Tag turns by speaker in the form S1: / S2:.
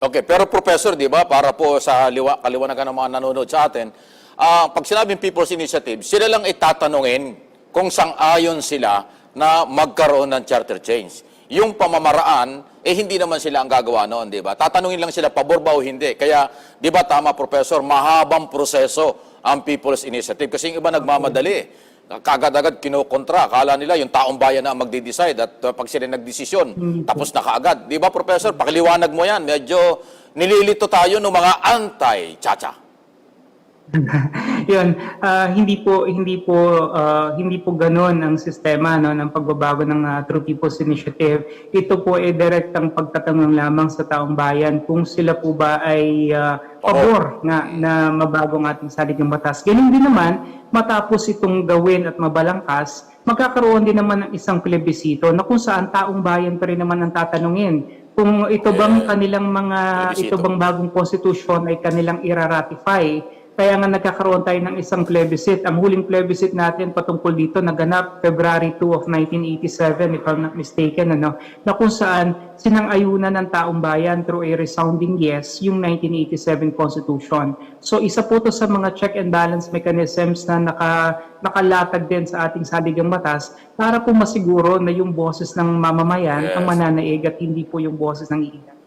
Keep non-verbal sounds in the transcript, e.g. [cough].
S1: Okay, pero Professor, di ba, para po sa liwa, kaliwanagan ng mga nanonood sa atin, ah, pag sinabing People's Initiative, sila lang itatanungin kung sang-ayon sila na magkaroon ng charter change. Yung pamamaraan, eh hindi naman sila ang gagawa noon, di ba? Tatanungin lang sila, pabor ba o hindi. Kaya, di ba tama, Professor, mahabang proseso ang People's Initiative. Kasi yung iba nagmamadali. Kagad-agad kinokontra. Akala nila yung taong bayan na magde-decide at uh, pag sila nagdesisyon, tapos na kaagad. Di ba, Professor? Pakiliwanag mo yan. Medyo nililito tayo ng mga anti-chacha. [laughs]
S2: Yun, ah, hindi po hindi po ah, hindi po ganoon ang sistema no ng pagbabago ng ah, True People's Initiative. Ito po ay direktang pagtatanong lamang sa taong bayan kung sila po ba ay ah, pabor nga na mabago ang ating saligang batas. Ganun din naman matapos itong gawin at mabalangkas, magkakaroon din naman ng isang plebisito na kung saan taong bayan pa rin naman ang tatanungin kung ito bang kanilang mga ito bang bagong constitution ay kanilang iraratify kaya nga nagkakaroon tayo ng isang plebiscite. Ang huling plebiscite natin patungkol dito naganap February 2 of 1987 if I'm not mistaken ano na kung saan sinang-ayunan ng taong bayan through a resounding yes yung 1987 Constitution. So isa po to sa mga check and balance mechanisms na naka nakalatag din sa ating saligang batas para po masiguro na yung boses ng mamamayan
S1: Yes.
S2: ang mananaig at hindi po yung boses ng iilan.